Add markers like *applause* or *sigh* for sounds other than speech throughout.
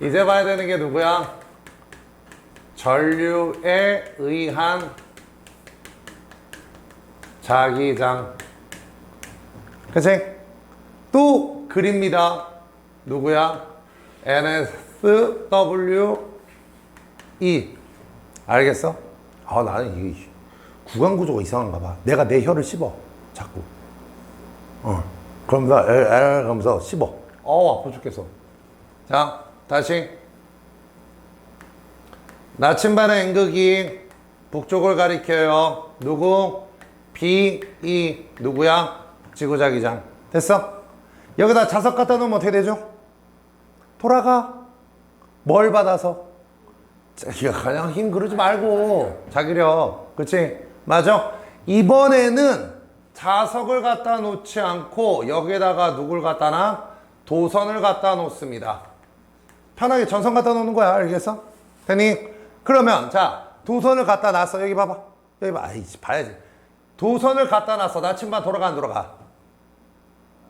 이제 봐야 되는 게 누구야? 전류에 의한 자기장. 그치? 또 그립니다. 누구야? NSW E. 알겠어? 아, 나는 이 구강 구조가 이상한가 봐. 내가 내 혀를 씹어. 자꾸. 어. 그러면서 에, 에, 그러면서 씹어. 어, 아파 죽겠어. 자, 다시. 나침반의 N극이 북쪽을 가리켜요. 누구? B, E. 누구야? 지구자기장. 됐어? 여기다 자석 갖다 놓으면 어떻게 되죠? 돌아가. 뭘 받아서? 자기가 그냥 힘 그러지 말고 자기력. 그치? 맞아? 이번에는 자석을 갖다 놓지 않고 여기다가 누굴 갖다 놔? 도선을 갖다 놓습니다. 편하게 전선 갖다 놓는 거야. 알겠어? 되니? 그러면 자 도선을 갖다 놨어. 여기 봐봐. 여기 봐. 아이 봐야지. 도선을 갖다 놨어. 나침반 돌아가 안 돌아가?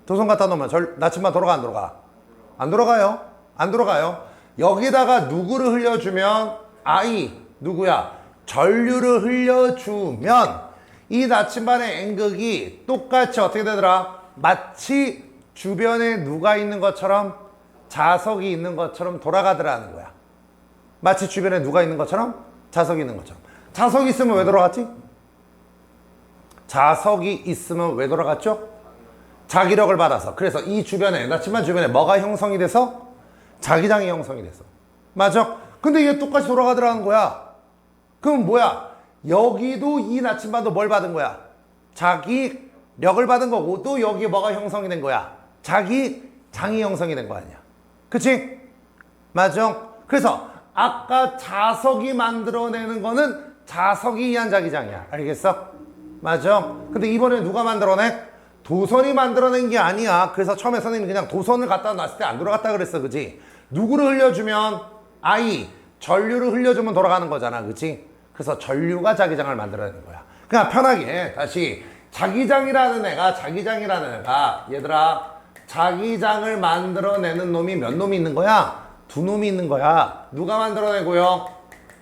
도선 갖다 놓으면 절, 나침반 돌아가 안 돌아가? 안 돌아가요. 안 돌아가요. 여기다가 누구를 흘려주면 아이 누구야? 전류를 흘려주면 이 나침반의 N극이 똑같이 어떻게 되더라? 마치 주변에 누가 있는 것처럼 자석이 있는 것처럼 돌아가더라는 거야. 마치 주변에 누가 있는 것처럼 자석이 있는 것처럼. 자석이 있으면 왜 돌아갔지? 자석이 있으면 왜 돌아갔죠? 자기력을 받아서. 그래서 이 주변에, 나침반 주변에 뭐가 형성이 돼서? 자기장이 형성이 됐어. 맞아? 근데 이게 똑같이 돌아가더라는 거야. 그럼 뭐야? 여기도 이 나침반도 뭘 받은 거야? 자기력을 받은 거고 또 여기 뭐가 형성이 된 거야? 자기 장이 형성이 된 거 아니야. 그치? 맞아? 그래서 아까 자석이 만들어내는 거는 자석이 이한 자기장이야. 알겠어? 맞아? 근데 이번에 누가 만들어내? 도선이 만들어낸 게 아니야. 그래서 처음에 선생님이 그냥 도선을 갖다 놨을 때 안 돌아갔다 그랬어. 그지? 누구를 흘려주면 아이, 전류를 흘려주면 돌아가는 거잖아. 그치? 그래서 전류가 자기장을 만들어내는 거야. 그냥 편하게 다시 자기장이라는 애가 자기장이라는 애가 얘들아 자기장을 만들어내는 놈이 몇 놈이 있는 거야? 두 놈이 있는 거야. 누가 만들어내고요?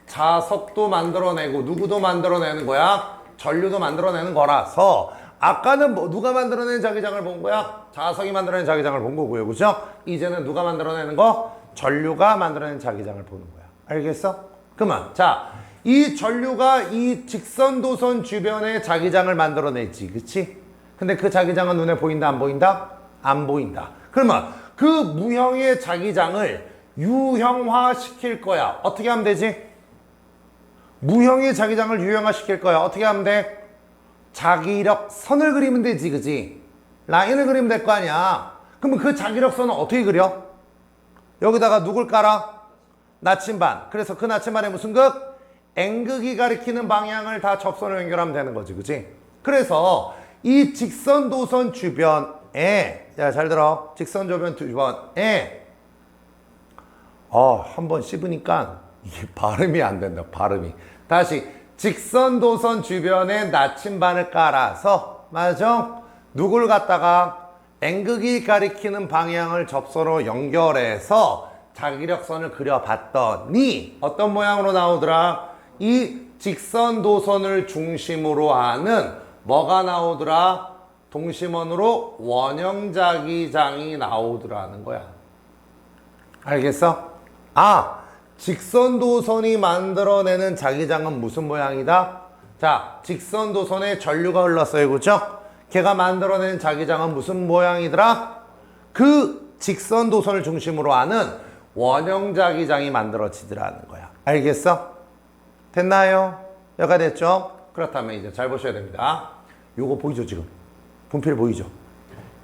자석도 만들어내고 누구도 만들어내는 거야? 전류도 만들어내는 거라서 아까는 뭐 누가 만들어낸 자기장을 본 거야? 자석이 만들어낸 자기장을 본 거고요. 그죠? 이제는 누가 만들어내는 거? 전류가 만들어낸 자기장을 보는 거야. 알겠어? 그만. 자, 이 전류가 이 직선 도선 주변에 자기장을 만들어내지. 그치? 근데 그 자기장은 눈에 보인다, 안 보인다? 안 보인다. 그러면 그 무형의 자기장을 유형화 시킬 거야. 어떻게 하면 되지? 무형의 자기장을 유형화 시킬 거야. 어떻게 하면 돼? 자기력 선을 그리면 되지, 그지? 라인을 그리면 될 거 아니야. 그러면 그 자기력 선은 어떻게 그려? 여기다가 누굴 깔아? 나침반. 그래서 그 나침반에 무슨 극? N극이 가리키는 방향을 다 접선을 연결하면 되는 거지, 그지? 그래서 이 직선 도선 주변 에, 야, 잘 들어. 직선 주변 주변에, 어, 한 번 씹으니까 이게 발음이 안 된다, 발음이. 다시, 직선 도선 주변에 나침반을 깔아서, 맞아? 누굴 갖다가 N극이 가리키는 방향을 접선으로 연결해서 자기력선을 그려봤더니 어떤 모양으로 나오더라? 이 직선 도선을 중심으로 하는 뭐가 나오더라? 동심원으로 원형자기장이 나오더라는 거야. 알겠어? 아, 직선 도선이 만들어내는 자기장은 무슨 모양이다? 자, 직선 도선에 전류가 흘렀어요. 그죠? 걔가 만들어낸 자기장은 무슨 모양이더라? 그 직선 도선을 중심으로 하는 원형 자기장이 만들어지더라는 거야. 알겠어? 됐나요? 여가 됐죠? 그렇다면 이제 잘 보셔야 됩니다. 요거 보이죠, 지금? 분필 보이죠?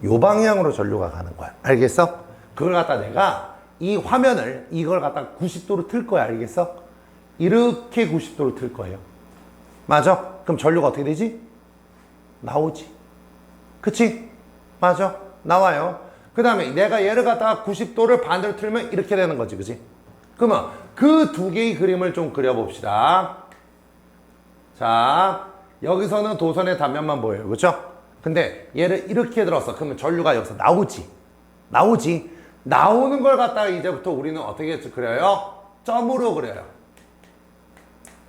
요 방향으로 전류가 가는 거야. 알겠어? 그걸 갖다 내가 이 화면을 이걸 갖다 90도로 틀 거야. 알겠어? 이렇게 90도로 틀 거예요. 맞아? 그럼 전류가 어떻게 되지? 나오지. 그치? 맞아. 나와요. 그 다음에 내가 얘를 갖다가 90도를 반대로 틀면 이렇게 되는 거지. 그치? 그러면 그 두 개의 그림을 좀 그려봅시다. 자, 여기서는 도선의 단면만 보여요. 그쵸? 근데 얘를 이렇게 들었어. 그러면 전류가 여기서 나오지. 나오지. 나오는 걸 갖다가 이제부터 우리는 어떻게 그려요? 점으로 그려요.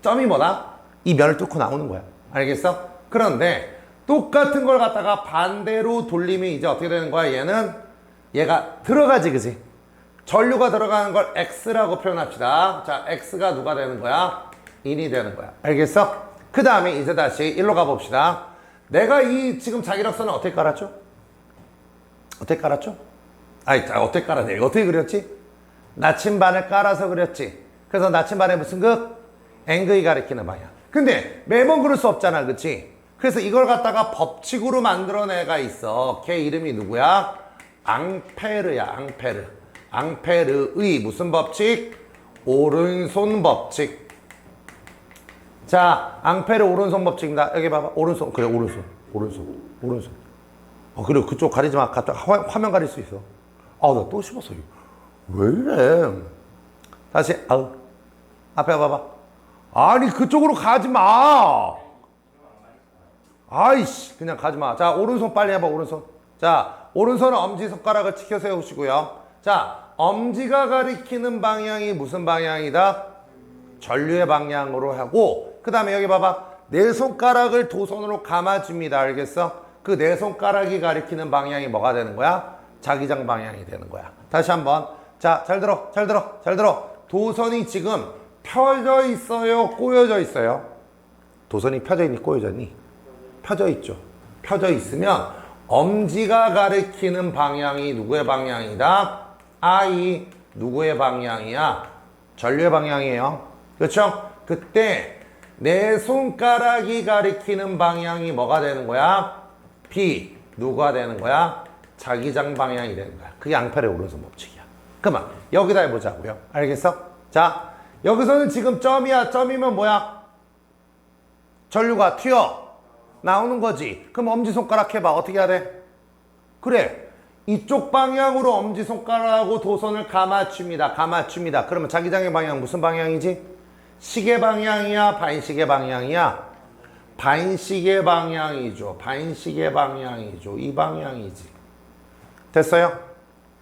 점이 뭐다? 이 면을 뚫고 나오는 거야. 알겠어? 그런데 똑같은 걸 갖다가 반대로 돌리면 이제 어떻게 되는 거야? 얘는 얘가 들어가지, 그지? 전류가 들어가는 걸 x라고 표현합시다. 자, x가 누가 되는 거야? 인이 되는 거야. 알겠어? 그 다음에 이제 다시 일로 가봅시다. 내가 이 지금 자기력선을 어떻게 깔았죠? 어떻게 깔았죠? 자, 어떻게 깔았냐? 어떻게 그렸지? 나침반을 깔아서 그렸지. 그래서 나침반에 무슨 극? 앵글이 가리키는 방향. 근데 매번 그럴 수 없잖아, 그치? 그래서 이걸 갖다가 법칙으로 만들어낸 애가 있어. 걔 이름이 누구야? 앙페르야, 앙페르. 앙페르의 무슨 법칙? 오른손 법칙. 자, 앙페르 오른손 법칙입니다. 여기 봐봐. 오른손. 그래, 오른손. 오른손. 오른손. 어, 그래, 그쪽 가리지 마. 화, 화면 가릴 수 있어. 아, 나 또 씹었어. 왜 이래? 다시, 아우. 앞에 봐봐. 아니, 그쪽으로 가지 마. 아이씨, 그냥 가지 마. 자, 오른손 빨리 해봐, 오른손. 자, 오른손은 엄지손가락을 치켜 세우시고요. 자, 엄지가 가리키는 방향이 무슨 방향이다? 전류의 방향으로 하고, 그 다음에 여기 봐봐. 내 손가락을 두 손으로 감아줍니다. 알겠어? 그내 손가락이 가리키는 방향이 뭐가 되는 거야? 자기장 방향이 되는 거야. 다시 한번. 자, 잘 들어, 잘 들어, 잘 들어. 도선이 지금 펴져 있어요? 꼬여져 있어요? 도선이 펴져 있니? 꼬여져 있니? 펴져 있죠. 펴져 있으면 엄지가 가리키는 방향이 누구의 방향이다? I 누구의 방향이야? 전류의 방향이에요. 그렇죠? 그때 내 손가락이 가리키는 방향이 뭐가 되는 거야? B 누가 되는 거야? 자기장 방향이 되는 거야. 그게 앙펠의 오른손 법칙이야. 그만 여기다 해보자고요. 알겠어? 자 여기서는 지금 점이야. 점이면 뭐야? 전류가 튀어 나오는 거지. 그럼 엄지손가락 해봐. 어떻게 해야 돼? 그래. 이쪽 방향으로 엄지손가락하고 도선을 감아줍니다. 감아줍니다. 그러면 자기장의 방향 무슨 방향이지? 시계 방향이야? 반시계 방향이야? 반시계 방향이죠. 반시계 방향이죠. 이 방향이지. 됐어요?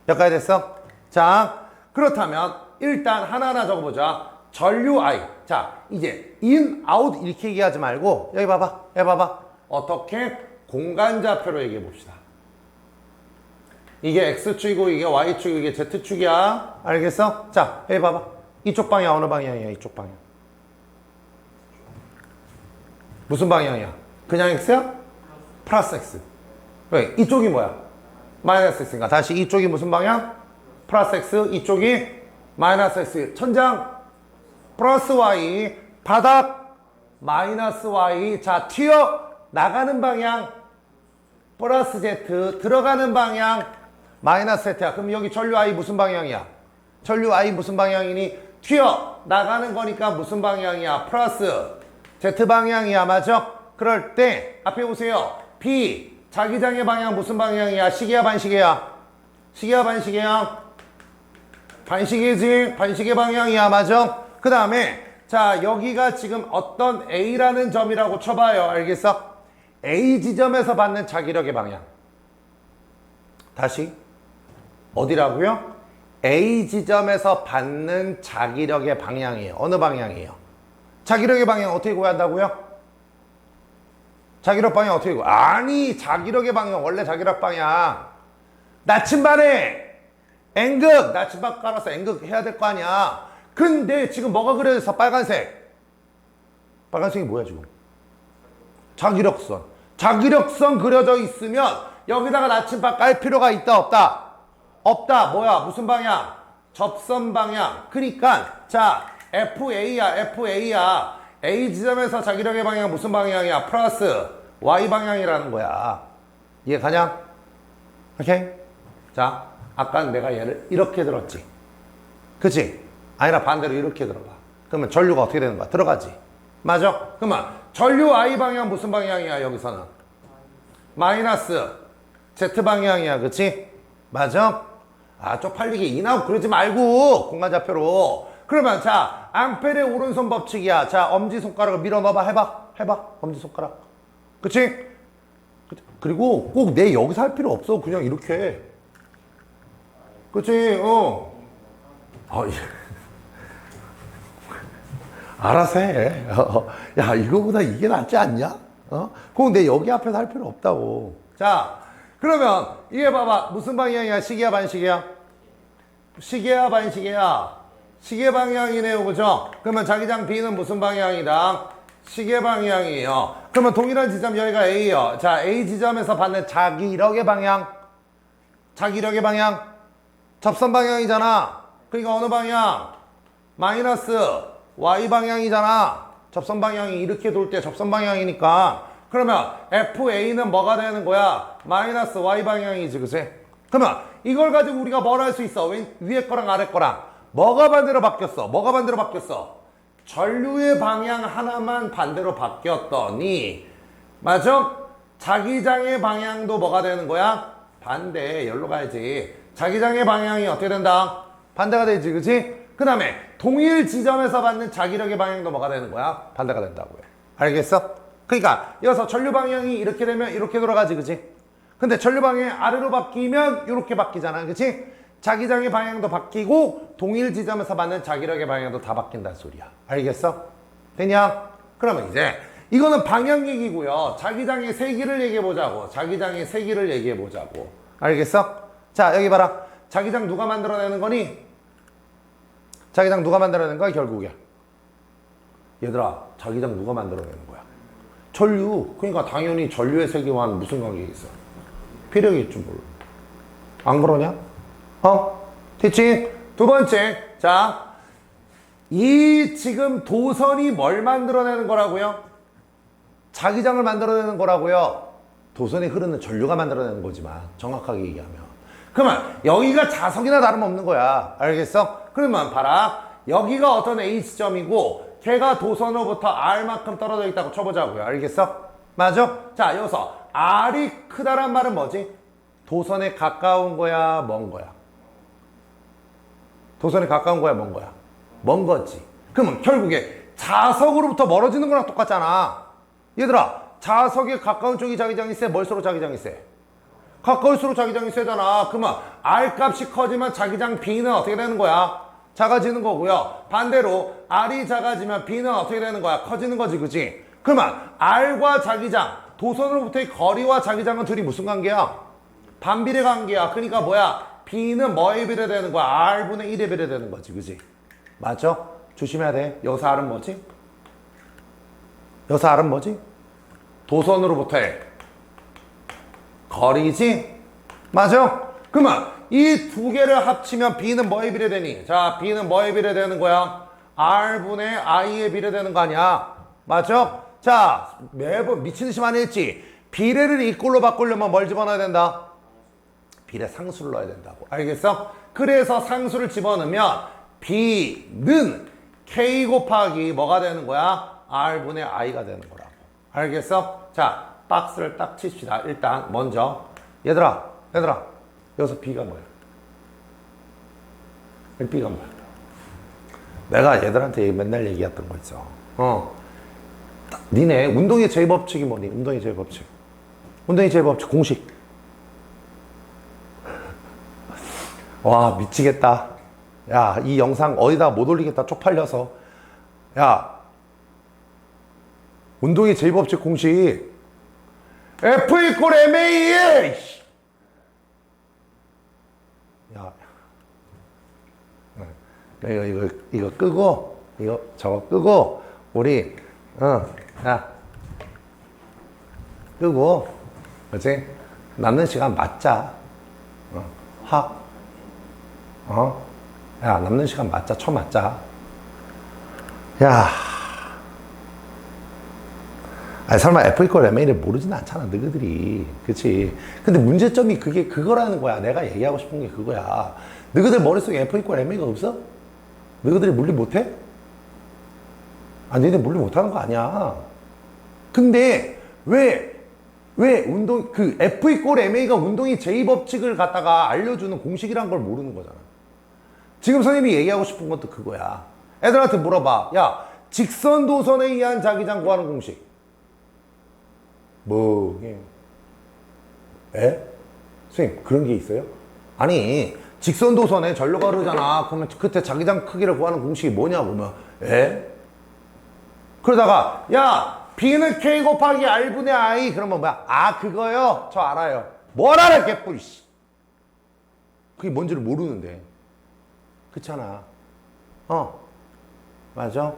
여기까지 됐어? 자, 그렇다면 일단 하나하나 적어보자. 전류 I. 자, 이제 in, out 이렇게 얘기하지 말고 여기 봐봐. 여기 봐봐. 어떻게 공간좌표로 얘기해 봅시다. 이게 X축이고 이게 Y축이고 이게 Z축이야. 알겠어? 자, 여기 봐봐. 이쪽 방향 어느 방향이야? 이쪽 방향. 무슨 방향이야? 그냥 X야? 플러스 X. 왜? 이쪽이 뭐야? 마이너스 X인가? 다시 이쪽이 무슨 방향? 플러스 X. 이쪽이 마이너스 X. 천장 플러스 Y. 바닥 마이너스 Y. 자, 튀어 나가는 방향 플러스 Z. 들어가는 방향 마이너스 Z야. 그럼 여기 전류 I 무슨 방향이야? 전류 I 무슨 방향이니? 튀어 나가는 거니까 무슨 방향이야? 플러스 Z 방향이야. 맞아? 그럴 때 앞에 보세요. B 자기장의 방향 무슨 방향이야? 시계야 반시계야? 시계야 반시계야? 반시계지? 반시계 방향이야. 맞아? 그 다음에 자 여기가 지금 어떤 A라는 점이라고 쳐봐요. 알겠어? A 지점에서 받는 자기력의 방향. 다시 어디라고요? A 지점에서 받는 자기력의 방향이에요. 어느 방향이에요? 자기력의 방향 어떻게 구한다고요? 자기력 방향 어떻게 구해? 아니 자기력의 방향 원래 자기력 방향 나침반에 N극 나침반 깔아서 N극 해야 될 거 아니야. 근데 지금 뭐가 그려져서 빨간색? 빨간색이 뭐야 지금? 자기력선. 자기력선 그려져 있으면 여기다가 나침반 깔 필요가 있다 없다? 없다. 뭐야? 무슨 방향? 접선 방향. 그러니까 자 FA야 FA야. A 지점에서 자기력의 방향 무슨 방향이야? 플러스 Y 방향이라는 거야. 이해 가냐? 오케이? 자, 아까 내가 얘를 이렇게 들었지. 그치? 아니라 반대로 이렇게 들어가. 그러면 전류가 어떻게 되는 거야? 들어가지. 맞아? 그러면 전류 I 방향 무슨 방향이야, 여기서는? 마이너스 Z 방향이야, 그치? 맞아? 아, 쪽팔리게 인하고 그러지 말고, 공간 좌표로. 그러면 자, 앙펠의 오른손 법칙이야. 자, 엄지손가락을 밀어 넣어봐. 해봐. 해봐. 엄지손가락. 그치? 그리고 꼭 내 여기서 할 필요 없어. 그냥 이렇게. 그치, 어. 어, 예. *laughs* 알아서 해. 어, 야, 이거보다 이게 낫지 않냐? 어? 그건 내 여기 앞에서 할 필요 없다고. 자, 그러면 이게 봐봐. 무슨 방향이야? 시계야, 반시계야? 시계야, 반시계야? 시계 방향이네요, 그죠? 그러면 자기장 B는 무슨 방향이다? 시계 방향이에요. 그러면 동일한 지점 여기가 A요. 자, A 지점에서 받는 자기력의 방향. 자기력의 방향. 접선 방향이잖아. 그러니까 어느 방향? 마이너스 y 방향이잖아. 접선 방향이 이렇게 돌 때 접선 방향이니까. 그러면 FA는 뭐가 되는 거야? 마이너스 y 방향이지, 그치? 그러면 이걸 가지고 우리가 뭘 할 수 있어? 왼, 위에 거랑 아래 거랑. 뭐가 반대로 바뀌었어? 뭐가 반대로 바뀌었어? 전류의 방향 하나만 반대로 바뀌었더니, 맞아? 자기장의 방향도 뭐가 되는 거야? 반대, 열로 가야지. 자기장의 방향이 어떻게 된다? 반대가 되지, 그치? 그 다음에 동일 지점에서 받는 자기력의 방향도 뭐가 되는 거야? 반대가 된다고요. 알겠어? 그러니까 여기서 전류 방향이 이렇게 되면 이렇게 돌아가지, 그치? 근데 전류 방향이 아래로 바뀌면 이렇게 바뀌잖아, 그치? 자기장의 방향도 바뀌고 동일 지점에서 받는 자기력의 방향도 다 바뀐다는 소리야. 알겠어? 되냐? 그러면 이제 이거는 방향 얘기고요. 자기장의 세기를 얘기해 보자고. 자기장의 세기를 얘기해 보자고. 알겠어? 자, 여기 봐라. 자기장 누가 만들어내는 거니? 자기장 누가 만들어내는 거야, 결국에? 얘들아, 자기장 누가 만들어내는 거야? 전류. 그러니까 당연히 전류의 세기와는 무슨 관계가 있어? 있지 뭘. 안 그러냐? 어? 됐지? 두 번째. 자, 이 지금 도선이 뭘 만들어내는 거라고요? 자기장을 만들어내는 거라고요. 도선이 흐르는 전류가 만들어내는 거지만 정확하게 얘기하면. 그러면 여기가 자석이나 다름없는 거야. 알겠어? 그러면 봐라. 여기가 어떤 H점이고 걔가 도선으로부터 R만큼 떨어져 있다고 쳐보자고요. 알겠어? 맞아? 자, 여기서 R이 크다란 말은 뭐지? 도선에 가까운 거야, 먼 거야? 도선에 가까운 거야, 먼 거야? 먼 거지. 그러면 결국에 자석으로부터 멀어지는 거랑 똑같잖아. 얘들아, 자석에 가까운 쪽이 자기장이 세, 멀수록 자기장이 세. 가까울수록 자기장이 세잖아. 그러면 R 값이 커지면 자기장 B는 어떻게 되는 거야? 작아지는 거고요. 반대로 R이 작아지면 B는 어떻게 되는 거야? 커지는 거지, 그지? 그러면 R과 자기장, 도선으로부터의 거리와 자기장은 둘이 무슨 관계야? 반비례 관계야. 그러니까 뭐야? B는 뭐에 비례되는 거야? R분의 1에 비례되는 거지, 그지? 맞죠? 조심해야 돼. 여기서 R은 뭐지? 여기서 R은 뭐지? 도선으로부터의 거리지? 맞아? 그러면 이 두 개를 합치면 B는 뭐에 비례되니? 자, B는 뭐에 비례되는 거야? R분의 I에 비례되는 거 아니야? 맞죠? 자, 매번 미친 듯이 많이 했지? 비례를 이꼴로 바꾸려면 뭘 집어넣어야 된다? 비례 상수를 넣어야 된다고. 알겠어? 그래서 상수를 집어넣으면 B는 K 곱하기 뭐가 되는 거야? R분의 I가 되는 거라고. 알겠어? 자, 박스를 딱 칩시다. 일단 먼저 얘들아, 얘들아, 여기서 B가 뭐야? B가 뭐야? 내가 얘들한테 맨날 얘기했던 거 있어. 어. 딱 니네 운동의 제법칙이 뭐니? 운동의 제법칙. 운동의 제법칙 공식. 와 미치겠다. 야 이 영상 어디다 못 올리겠다 쪽팔려서. 야 운동의 제법칙 공식. F 이꼴 MA! 씨. 야. 이거, 이거, 이거 끄고, 이거, 저거 끄고, 우리, 어, 야. 끄고, 그치? 남는 시간 맞자. 어, 확. 어? 야, 남는 시간 맞자, 쳐 맞자. 야. 아니, 설마 F 이퀄 MA를 모르진 않잖아, 너희들이. 그치? 근데 문제점이 그게 그거라는 거야. 내가 얘기하고 싶은 게 그거야. 너희들 머릿속에 F 이퀄 MA가 없어? 너희들이 물리 못해? 아니, 너희들 물리 못하는 거 아니야. 근데, 왜, 왜 운동, 그 F 이퀄 MA가 운동의 제2법칙을 갖다가 알려주는 공식이란 걸 모르는 거잖아. 지금 선생님이 얘기하고 싶은 것도 그거야. 애들한테 물어봐. 야, 직선 도선에 의한 자기장 구하는 공식. 뭐, 예. 에? 선생님, 그런 게 있어요? 아니, 직선 도선에 전류가 흐르잖아. 그러면 그때 자기장 크기를 구하는 공식이 뭐냐 보면 에? 그러다가 야 B는 K 곱하기 R분의 I 그러면 뭐야? 아 그거요? 저 알아요. 뭘 알아 개뿔 씨. 그게 뭔지를 모르는데. 그렇잖아. 어. 맞아.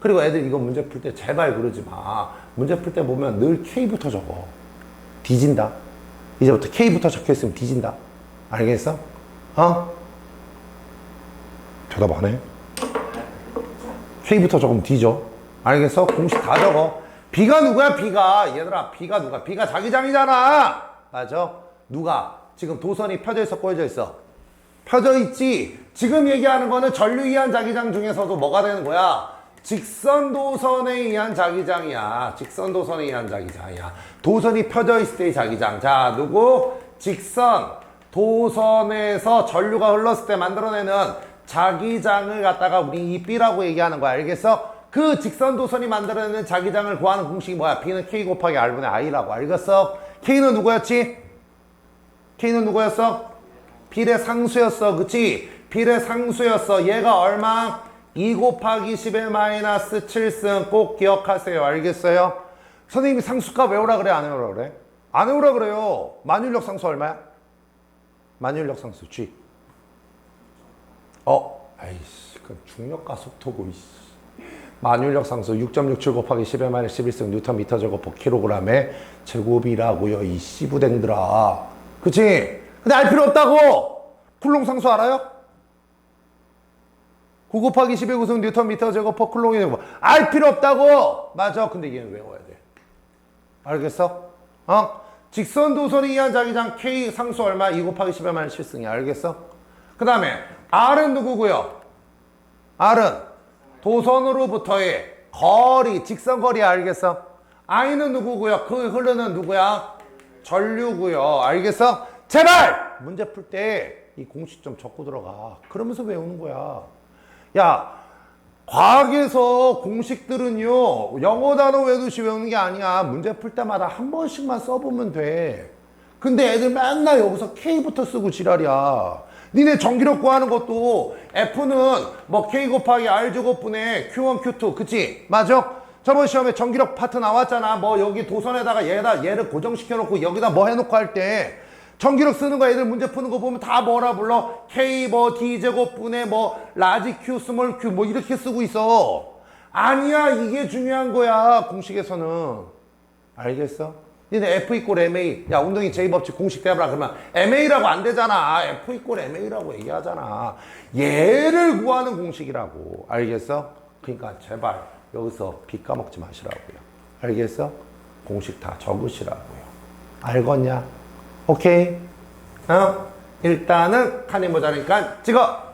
그리고 애들 이거 문제 풀 때 제발 그러지 마. 문제 풀 때 보면 늘 K부터 적어. 뒤진다. 이제부터 K부터 적혀 있으면 뒤진다. 알겠어? 어? 대답 안 해? K부터 적으면 뒤져. 알겠어? 공식 다 적어. B가 누구야, B가? 얘들아, B가 누가? B가 자기장이잖아! 맞아? 누가? 지금 도선이 펴져 있어, 꼬여져 있어? 펴져 있지. 지금 얘기하는 거는 전류 이한 자기장 중에서도 뭐가 되는 거야? 직선 도선에 의한 자기장이야. 직선 도선에 의한 자기장이야. 도선이 펴져 있을 때의 자기장. 자, 누구? 직선 도선에서 전류가 흘렀을 때 만들어내는 자기장을 갖다가 우리 이 B라고 얘기하는 거야. 알겠어? 그 직선 도선이 만들어내는 자기장을 구하는 공식이 뭐야? B는 K 곱하기 R분의 I라고. 알겠어? K는 누구였지? K는 누구였어? 필의 상수였어. 그치? 필의 상수였어. 얘가 얼마? 2 곱하기 10의 마이너스 7승 꼭 기억하세요. 알겠어요? 선생님이 상수값 외우라 그래? 안 외우라 그래? 안 외우라 그래요. 만율력 상수 얼마야? 만율력 상수 G. 어? 아이씨, 그 중력과 속도고, 이씨. 만율력 상수 6.67 곱하기 10의 마이너스 11승 뉴턴 미터 제곱 킬로그램의 제곱이라고요. 이 씨부댕들아. 그치? 근데 알 필요 없다고! 쿨롱 상수 알아요? 9 곱하기 10의 구승 뉴턴 미터 제곱 퍼 쿨롱이 되고 알 필요 없다고! 맞아. 근데 얘는 외워야 돼. 알겠어? 어? 직선 도선에 의한 자기장 K 상수 얼마? 2 곱하기 10의 마이너스 7승이 알겠어? 그 다음에 R은 누구고요? R은 도선으로부터의 거리, 직선거리 알겠어? I는 누구고요? 그 흐르는 누구야? 전류고요. 알겠어? 제발! 문제 풀 때 이 공식 좀 적고 들어가. 그러면서 외우는 거야. 야, 과학에서 공식들은요, 영어 단어 외우듯이 외우는 게 아니야. 문제 풀 때마다 한 번씩만 써보면 돼. 근데 애들 맨날 여기서 K부터 쓰고 지랄이야. 니네 전기력 구하는 것도 F는 뭐 K 곱하기 R 제곱분의 Q1, Q2. 그치? 맞아? 저번 시험에 전기력 파트 나왔잖아. 뭐 여기 도선에다가 얘다, 얘를 고정시켜 놓고 여기다 뭐 해놓고 할 때. 전기력 쓰는 거 애들 문제 푸는 거 보면 다 뭐라 불러? K 뭐 D 제곱분의 뭐 라지 Q 스몰 Q 뭐 이렇게 쓰고 있어. 아니야 이게 중요한 거야 공식에서는. 알겠어? 니네 F 이꼴 MA. 야 운동이 제2법칙 공식 대봐라 그러면 MA라고 안 되잖아. F 이꼴 MA라고 얘기하잖아. 얘를 구하는 공식이라고. 알겠어? 그러니까 제발 여기서 비 까먹지 마시라고요. 알겠어? 공식 다 적으시라고요. 알겠냐? 오케이? 어? 일단은 칸이 모자니까 찍어!